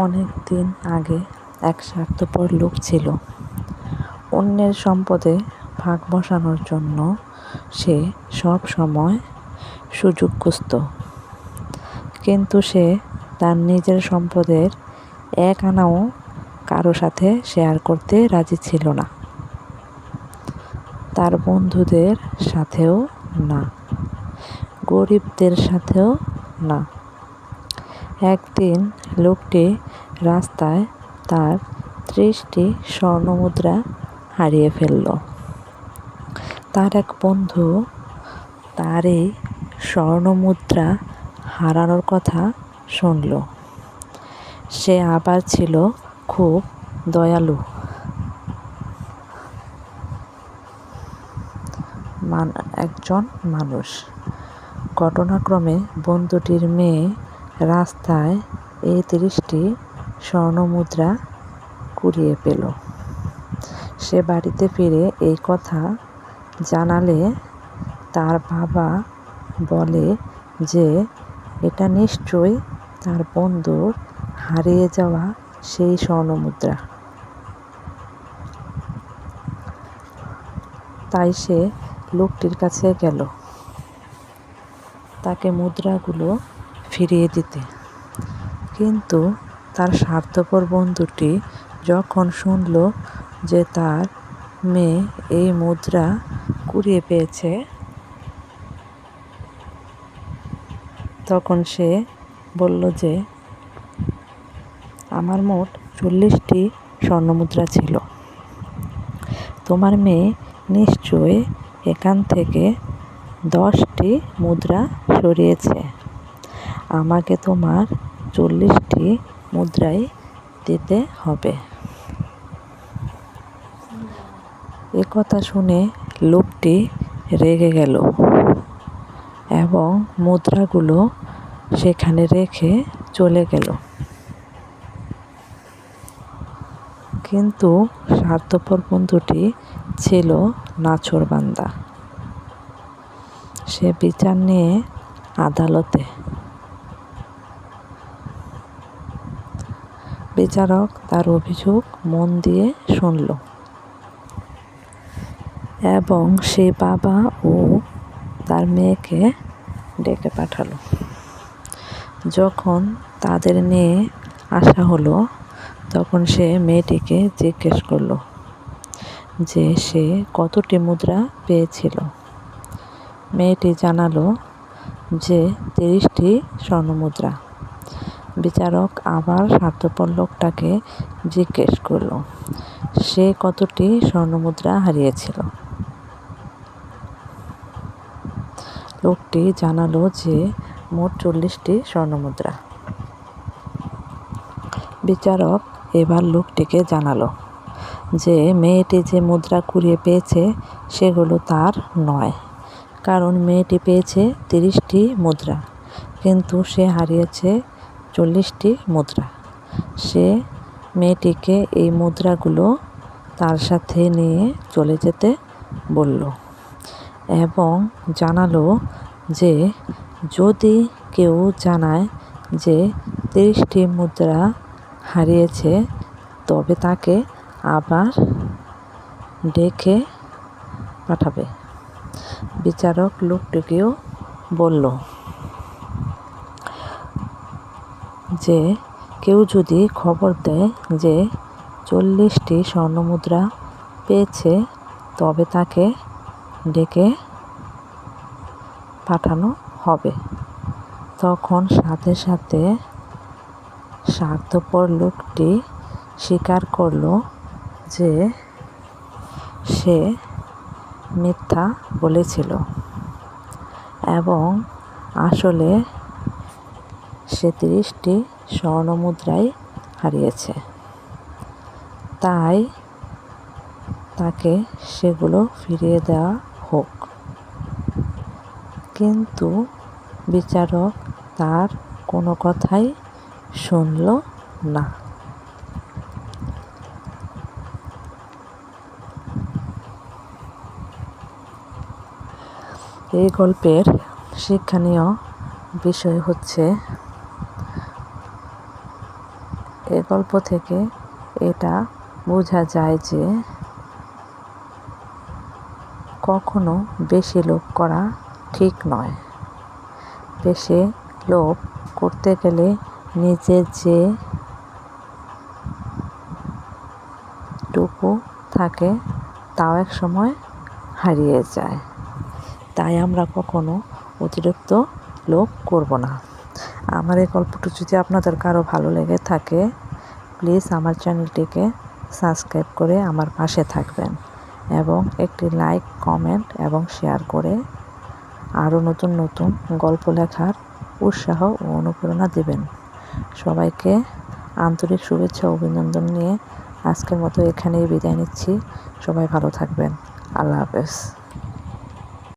অনেক দিন আগে এক স্বার্থপর লোক ছিল। অন্যের সম্পদে ভাগ বসানোর জন্য সে সব সময় সুযোগ খুঁজত কিন্তু সে তার নিজের সম্পদের এক আনাও কারও সাথে শেয়ার করতে রাজি ছিল না। তার বন্ধুদের সাথেও না। গরিবদের সাথেও না। একদিন লোকটি রাস্তায় তার ত্রিশটি স্বর্ণমুদ্রা হারিয়ে ফেলল। তার এক বন্ধু তার এই স্বর্ণমুদ্রা হারানোর কথা শুনল। সে আবার ছিল খুব দয়ালু। মান, একজন মানুষ। ঘটনাক্রমে বন্ধুটির মেয়ে রাস্তায় এই তিরিশটি স্বর্ণমুদ্রা কুড়িয়ে পেল। সে বাড়িতে ফিরে এই কথা জানালে তার বাবা বলে যে, এটা নিশ্চয়ই তার বন্ধুর হারিয়ে যাওয়া সেই স্বর্ণমুদ্রা। তাই সে লোকটির কাছে গেল। তাকে মুদ্রাগুলো ফিরিয়ে দিতে। কিন্তু তার স্বার্থপর বন্ধুটি যখন শুনল যে তার মেয়ে এই মুদ্রা কুড়িয়ে পেয়েছে, তখন সে বলল যে, আমার মোট চল্লিশটি স্বর্ণমুদ্রা ছিল। তোমার মেয়ে নিশ্চয়ই এখান থেকে দশটি মুদ্রা সরিয়েছে। আমাকে তোমার চল্লিশটি মুদ্রাই দিতে হবে। এ কথা শুনে লোকটি রেগে গেল এবং মুদ্রাগুলো সেখানে রেখে চলে গেল। কিন্তু স্বার্থপর বন্ধুটি ছিল নাছোড়বান্দা সে বিচার নিয়ে আদালতে বিচারক তার অভিযোগ মন দিয়ে শুনল। এবং সে বাবা ও তার মেয়েকে ডেকে পাঠালো। যখন তাদের নিয়ে আসা হলো, তখন সে মেয়েটিকে জিজ্ঞেস করল যে সে কতটি মুদ্রা পেয়েছিল। মেয়েটি জানালো যে তিরিশটি স্বর্ণমুদ্রা। বিচারক আবার স্বার্থপর লোকটাকে জিজ্ঞেস করল, সে কতটি স্বর্ণমুদ্রা হারিয়েছিল? লোকটি জানালো যে মোট চল্লিশটি স্বর্ণমুদ্রা। বিচারক এবার লোকটিকে জানালো যে মেয়েটি যে মুদ্রা কুড়িয়ে পেয়েছে সেগুলো তার নয়, কারণ মেয়েটি পেয়েছে তিরিশটি মুদ্রা, কিন্তু সে হারিয়েছে চল্লিশটি মুদ্রা। সে মেয়েটিকে এই মুদ্রাগুলো তার সাথে নিয়ে চলে যেতে বলল এবং জানালো যে যদি কেউ জানায় যে তিরিশটি মুদ্রা হারিয়েছে, তবে তাকে আবার ডেকে পাঠাবে। বিচারক লোকটিকেও বলল যে কেউ যদি খবর দেয় যে চল্লিশটি স্বর্ণমুদ্রা পেয়েছে, তবে তাকে ডেকে পাঠানো হবে। তখন সাথে সাথে স্বার্থপর লোকটি স্বীকার করল যে সে মিথ্যা বলেছিল এবং আসলে সে তিরিশটি স্বর্ণমুদ্রাই হারিয়েছে। তাই তাকে সেগুলো ফিরিয়ে দেওয়া হোক। কিন্তু বিচারক তার কোনো কথাই শুনল না। এই গল্পের শিক্ষণীয় বিষয় হচ্ছে এ গল্প থেকে এটা বোঝা যায় যে কখনো বেশি লোভ করা ঠিক নয়। বেশি লোভ করতে গেলে নিজের যে টুকু থাকে তাও এক সময় হারিয়ে যায়। তাই আমরা কখনো অতিরিক্ত লোভ করব না। আমার এই গল্পটি যদি আপনাদের কারও ভালো লেগে থাকে প্লিজ আমার চ্যানেলটিকে সাবস্ক্রাইব করে আমার পাশে থাকবেন এবং একটি লাইক কমেন্ট এবং শেয়ার করে আরও নতুন নতুন গল্প লেখার উৎসাহ ও অনুপ্রেরণা দেবেন। সবাইকে আন্তরিক শুভেচ্ছা অভিনন্দন নিয়ে আজকের মতো এখানেই বিদায় নিচ্ছি। সবাই ভালো থাকবেন। আল্লাহ হাফেজ।